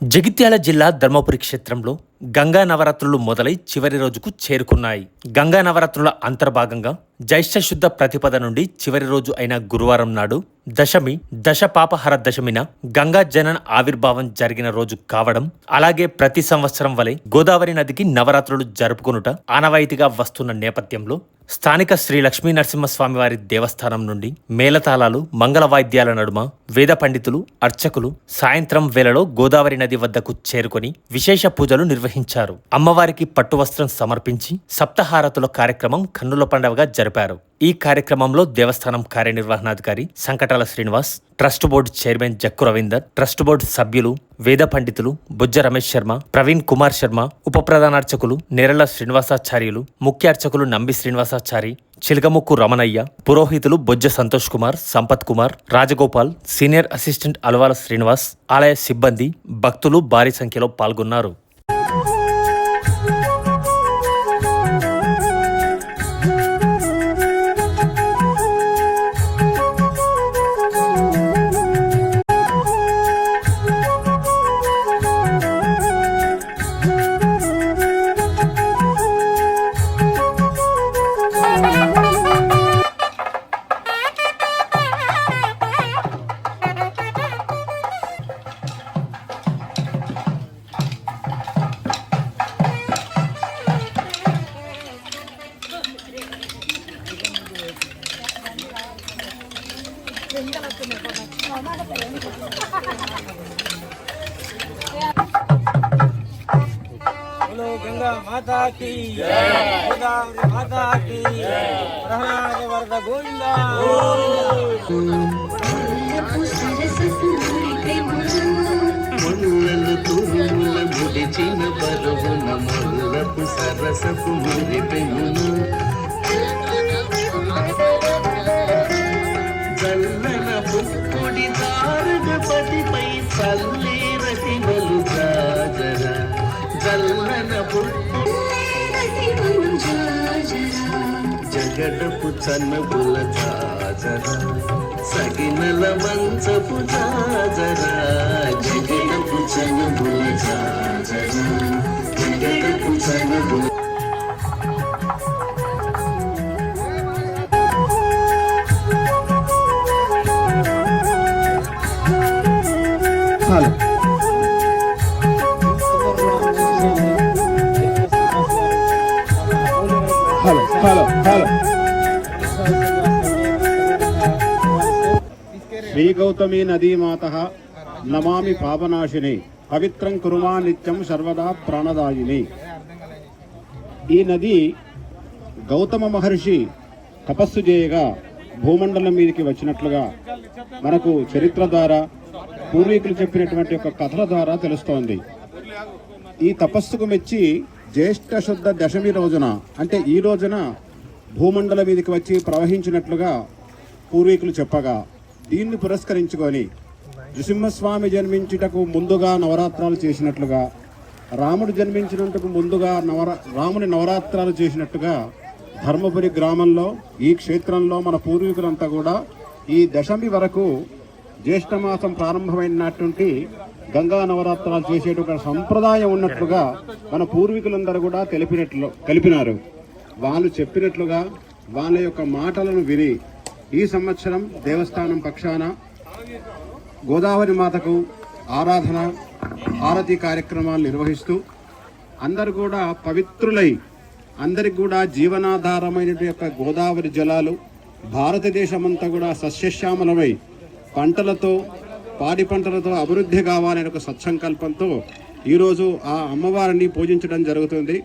జగిత్యాల జిల్లా ధర్మపురి క్షేత్రంలో గంగా నవరాత్రులు మొదలై చివరి రోజుకు చేరుకున్నాయి. గంగా నవరాత్రుల అంతర్భాగంగా జ్యేష్ఠ శుద్ధ ప్రతిపద నుండి చివరి రోజు అయిన గురువారం నాడు దశమి దశ పాపహర దశమిన గంగా జనన ఆవిర్భావం జరిగిన రోజు కావడం అలాగే ప్రతి సంవత్సరం వలె గోదావరి నదికి నవరాత్రులు జరుపుకొనుట ఆనవాయితీగా వస్తున్న నేపథ్యంలో స్థానిక శ్రీ లక్ష్మీ నరసింహస్వామివారి దేవస్థానం నుండి మేళతాళాలు మంగళ వాయిద్యాల నడుమ వేద పండితులు అర్చకులు సాయంత్రం వేళలో గోదావరి నది వద్దకు చేరుకొని విశేష పూజలు నిర్వహించారు. అమ్మవారికి పట్టువస్త్రం సమర్పించి సప్తహారతుల కార్యక్రమం కన్నుల పండవగా జరిపారు. ఈ కార్యక్రమంలో దేవస్థానం కార్యనిర్వహణాధికారి Sankatala Srinivas trust board chairman Jakku Ravinder trust board సభ్యులు వేద పండితులు బుజ్జ రమేష్ శర్మ ప్రవీణ్ కుమార్ శర్మ ఉప ప్రధానార్చకులు నేరళ శ్రీనివాసాచార్యులు ముఖ్య అర్చకులు నంబి శ్రీనివాసాచారి చిలకముక్కు రమణయ్య పురోహితులు బొజ్జ సంతోష్ కుమార్ సంపత్ కుమార్ రాజగోపాల్ సీనియర్ అసిస్టెంట్ అలవాల శ్రీనివాస్ ఆలయ సిబ్బంది భక్తులు భారీ సంఖ్యలో పాల్గొన్నారు. बोलो गंगा माता की गोदावरी माता की प्रहलाद वरद गोविंदा ముల్లలు తురుముల ముడిచిన పరుగున ముల్లపు సరసపు మురిపెనును గడపు చన్నబుల జాజర. సగినల మంచపు జాజర. జగడపు చన్నబుల జాజర. జగడపు చన్నబుల శ్రీ గౌతమి నదీమాత నమామి పాపనాశిని పవిత్రం కురుమా నిత్యం సర్వదా ప్రాణదాయిని ఈ నది గౌతమ మహర్షి తపస్సు చేయగా భూమండలం మీదకి వచ్చినట్లుగా మనకు చరిత్ర ద్వారా పూర్వీకులు చెప్పినటువంటి ఒక కథల ద్వారా తెలుస్తోంది. ఈ తపస్సుకు మెచ్చి జ్యేష్ఠ శుద్ధ దశమి రోజున అంటే ఈ రోజున భూమండల మీదకి వచ్చి ప్రవహించినట్లుగా పూర్వీకులు చెప్పగా దీన్ని పురస్కరించుకొని నృసింహస్వామి జన్మించుటకు ముందుగా నవరాత్రాలు చేసినట్లుగా రాముడు జన్మించినందుకు ముందుగా నవరా రాముని నవరాత్రాలు చేసినట్టుగా ధర్మపురి గ్రామంలో ఈ క్షేత్రంలో మన పూర్వీకులంతా కూడా ఈ దశమి వరకు జ్యేష్ఠమాసం ప్రారంభమైనటువంటి గంగా నవరాత్రాలు చేసేటువంటి సంప్రదాయం ఉన్నట్లుగా మన పూర్వీకులందరూ కూడా తెలిపినట్లు తెలిపినారు వాళ్ళు చెప్పినట్లుగా వాళ్ళ యొక్క మాటలను విని ఈ సంవత్సరం దేవస్థానం పక్షాన గోదావరి మాతకు ఆరాధన హారతి కార్యక్రమాలు నిర్వహిస్తూ అందరు కూడా పవిత్రులై అందరికి కూడా జీవనాధారమైన యొక్క గోదావరి జలాలు భారతదేశమంతా కూడా సస్యశ్యామలమై పంటలతో పాడి పంటలతో అభివృద్ధి కావాలనే ఒక సత్సంకల్పంతో ఈరోజు ఆ అమ్మవారిని పూజించడం జరుగుతుంది.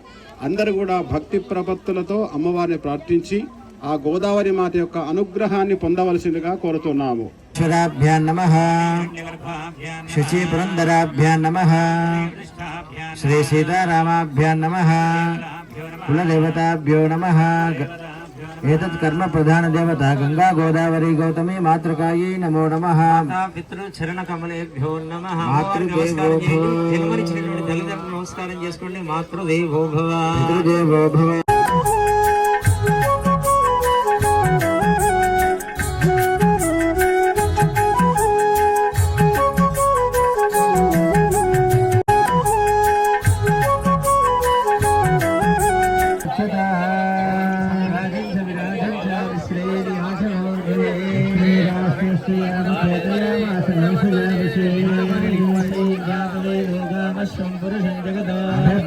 అందరూ కూడా భక్తి ప్రపత్తులతో అమ్మవారిని ప్రార్థించి ఆ గోదావరి మాత యొక్క అనుగ్రహాన్ని పొందవలసిందిగా కోరుతున్నాము. ఈశ్వరాభ్యాం నమ. నమ. శ్రీ సీతారామాభ్యాం నమ. కులదేవతాభ్యో నమ. ఏతత్ కర్మ ప్రధాన దేవత గంగా గోదావరి గౌతమి మాతృకాయై నమో నమ. పితృచరణ కమలేభ్యో నమ. నమస్కారం చేసుకోండి. మాతృదేవో భవ. పితృదేవో భవ.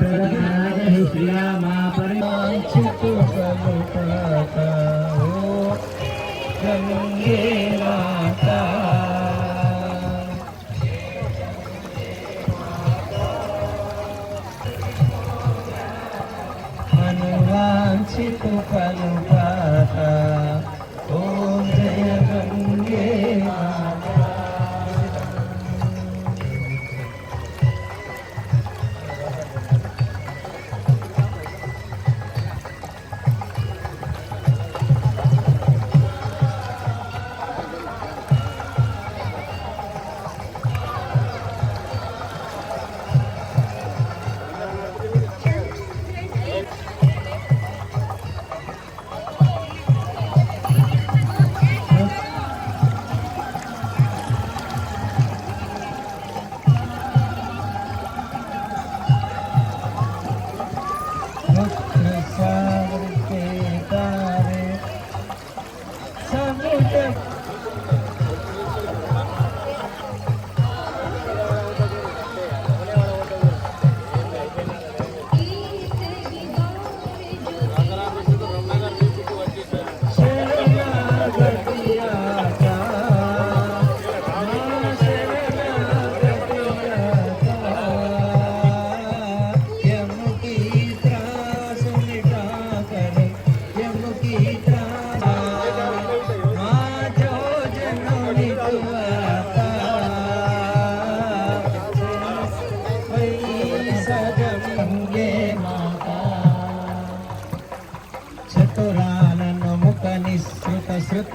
আপনারা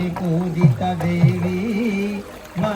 శృతి పూజిత దేవి మా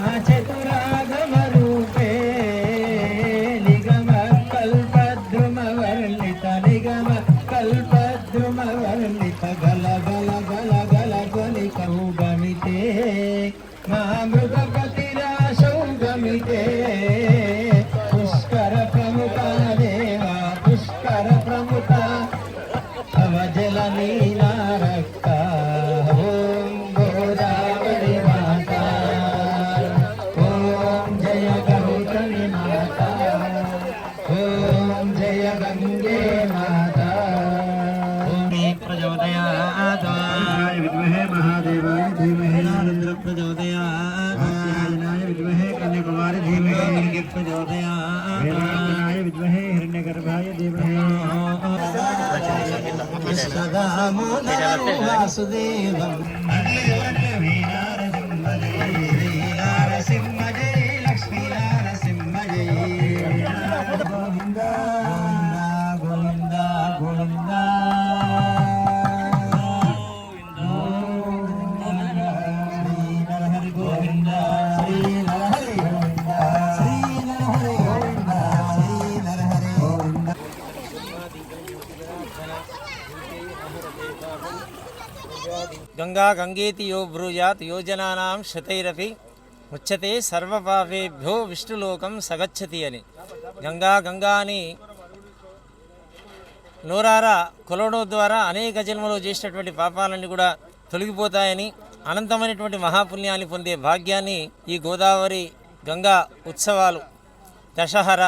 प्रचोदयाय विद्महे हिरण्यगर्भाय देवः सदा वासुदेवम्। గంగా గంగేతి యో బ్రూయాత్ యోజనానాం శతైరపి ముచ్చతే సర్వపాపేభ్యో విష్ణులోకం సగచ్చతి అని గంగా గంగా అని నోరారా కొలవడం ద్వారా అనేక జన్మలో చేసినటువంటి పాపాలన్నీ కూడా తొలగిపోతాయని అనంతమైనటువంటి మహాపుణ్యాన్ని పొందే భాగ్యాన్ని ఈ గోదావరి గంగా ఉత్సవాలు దశహర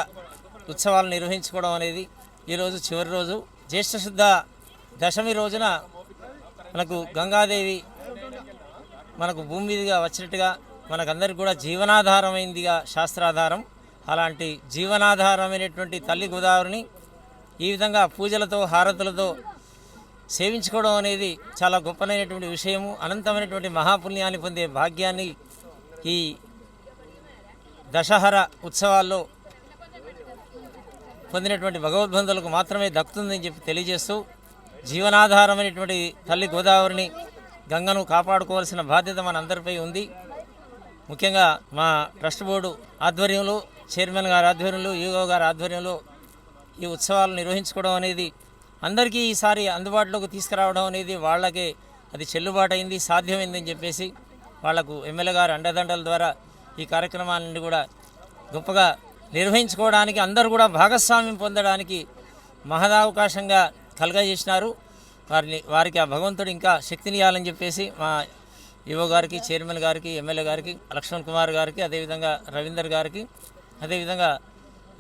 ఉత్సవాలు నిర్వహించుకోవడం అనేది ఈరోజు చివరి రోజు. జ్యేష్ఠశుద్ధ దశమి రోజున మనకు గంగాదేవి మనకు భూమి మీదుగా వచ్చినట్టుగా మనకందరికి కూడా జీవనాధారమైందిగా శాస్త్రాధారం. అలాంటి జీవనాధారమైనటువంటి తల్లి గోదావరిని ఈ విధంగా పూజలతో హారతులతో సేవించుకోవడం అనేది చాలా గొప్పనైనటువంటి విషయము. అనంతమైనటువంటి మహాపుణ్యాన్ని పొందే భాగ్యాన్ని ఈ దశహర ఉత్సవాల్లో పొందినటువంటి భగవద్బంధులకు మాత్రమే దక్కుతుందని చెప్పి తెలియజేస్తూ జీవనాధారమైనటువంటి తల్లి గోదావరిని గంగను కాపాడుకోవాల్సిన బాధ్యత మన అందరిపై ఉంది. ముఖ్యంగా మా ట్రస్ట్ బోర్డు ఆధ్వర్యంలో చైర్మన్ గారి ఆధ్వర్యంలో యూగో గారి ఆధ్వర్యంలో ఈ ఉత్సవాలు నిర్వహించుకోవడం అనేది అందరికీ ఈసారి అందుబాటులోకి తీసుకురావడం అనేది వాళ్ళకే అది చెల్లుబాటు అయింది సాధ్యమైందని చెప్పేసి వాళ్ళకు ఎమ్మెల్యే గారు అండదండల ద్వారా ఈ కార్యక్రమాన్ని కూడా గొప్పగా నిర్వహించుకోవడానికి అందరూ కూడా భాగస్వామ్యం పొందడానికి మహదావకాశంగా కలగజేసినారు వారిని వారికి ఆ భగవంతుడు ఇంకా శక్తినియాలని చెప్పేసి మా ఈవో గారికి చైర్మన్ గారికి ఎమ్మెల్యే గారికి లక్ష్మణ్ కుమార్ గారికి అదేవిధంగా రవీందర్ గారికి అదేవిధంగా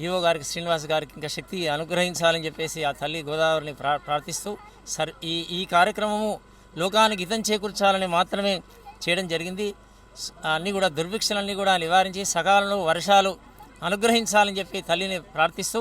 ఈవో గారికి శ్రీనివాస్ గారికి ఇంకా శక్తి అనుగ్రహించాలని చెప్పేసి ఆ తల్లి గోదావరిని ప్రా ప్రార్థిస్తూ సర్ ఈ ఈ కార్యక్రమము లోకానికి హితం చేకూర్చాలని మాత్రమే చేయడం జరిగింది. అన్నీ కూడా దుర్భిక్షలన్నీ కూడా నివారించి సకాలంలో వర్షాలు అనుగ్రహించాలని చెప్పి తల్లిని ప్రార్థిస్తూ